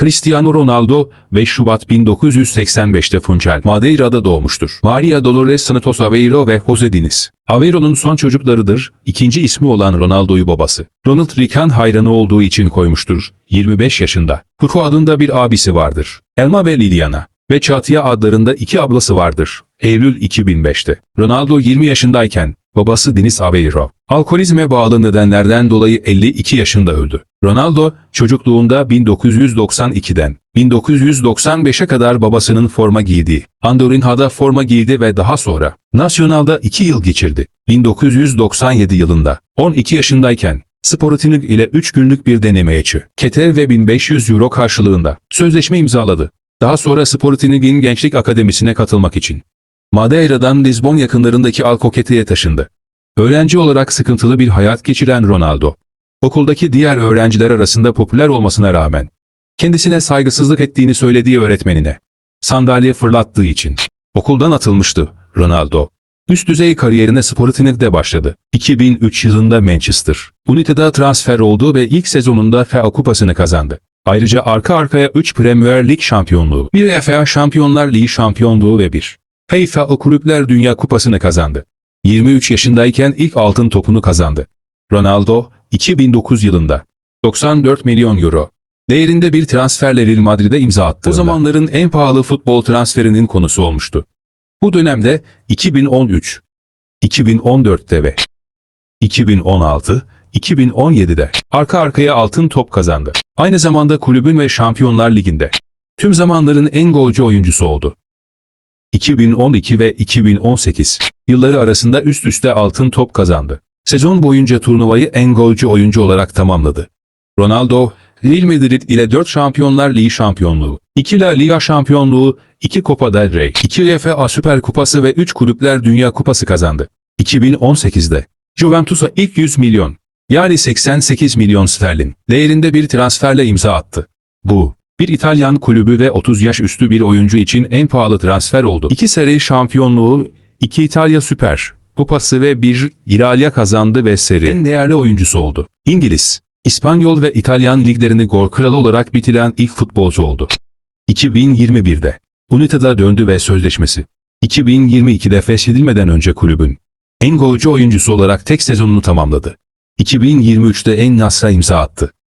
Cristiano Ronaldo 5 Şubat 1985'te Funchal, Madeira'da doğmuştur. Maria Dolores Santos Aveiro ve Jose Diniz. Aveiro'nun son çocuklarıdır. İkinci ismi olan Ronaldo'yu babası. Ronald Reagan hayranı olduğu için koymuştur. 25 yaşında. Hugo adında bir abisi vardır. Elma ve Liliana. Ve Çatya adlarında iki ablası vardır. Eylül 2005'te. Ronaldo 20 yaşındayken babası Deniz Aveiro alkolizme bağlı nedenlerden dolayı 52 yaşında öldü. Ronaldo çocukluğunda 1992'den 1995'e kadar babasının forma giydiği Andorinha'da forma giydi ve daha sonra Nacional'da 2 yıl geçirdi. 1997 yılında 12 yaşındayken Sporting ile 3 günlük bir denemeye çıktı ve 1500 euro karşılığında sözleşme imzaladı. Daha sonra Sporting'in Gençlik Akademisi'ne katılmak için Madeira'dan Lisbon yakınlarındaki Alcoquete'ye taşındı. Öğrenci olarak sıkıntılı bir hayat geçiren Ronaldo, okuldaki diğer öğrenciler arasında popüler olmasına rağmen, kendisine saygısızlık ettiğini söylediği öğretmenine, sandalye fırlattığı için okuldan atılmıştı Ronaldo. Üst düzey kariyerine Sporting'de başladı. 2003 yılında Manchester United'a transfer oldu ve ilk sezonunda FA Kupası'nı kazandı. Ayrıca arka arkaya 3 Premier Lig şampiyonluğu, 1 FA Şampiyonlar Ligi şampiyonluğu ve 1 FIFA Kulüpler Dünya Kupası'nı kazandı. 23 yaşındayken ilk altın topunu kazandı. Ronaldo, 2009 yılında 94 milyon euro değerinde bir transferle Real Madrid'e imza attı. O zamanların en pahalı futbol transferinin konusu olmuştu. Bu dönemde 2013, 2014'te ve 2016, 2017'de arka arkaya altın top kazandı. Aynı zamanda kulübün ve Şampiyonlar Ligi'nde tüm zamanların en golcü oyuncusu oldu. 2012 ve 2018 yılları arasında üst üste altın top kazandı. Sezon boyunca turnuvayı en golcü oyuncu olarak tamamladı. Ronaldo, Real Madrid ile 4 Şampiyonlar Ligi şampiyonluğu, 2 La Liga şampiyonluğu, 2 Copa del Rey, 2 UEFA Süper Kupası ve 3 Kulüpler Dünya Kupası kazandı. 2018'de Juventus'a ilk 100 milyon, yani 88 milyon sterlin değerinde bir transferle imza attı. Bu, bir İtalyan kulübü ve 30 yaş üstü bir oyuncu için en pahalı transfer oldu. 2 seri şampiyonluğu, 2 İtalya Süper Kupası ve bir İtalya kazandı ve seri en değerli oyuncusu oldu. İngiliz, İspanyol ve İtalyan liglerini gol kralı olarak bitiren ilk futbolcu oldu. 2021'de United'a döndü ve sözleşmesi 2022'de feshedilmeden önce kulübün en golcü oyuncusu olarak tek sezonunu tamamladı. 2023'te En Nasr'a imza attı.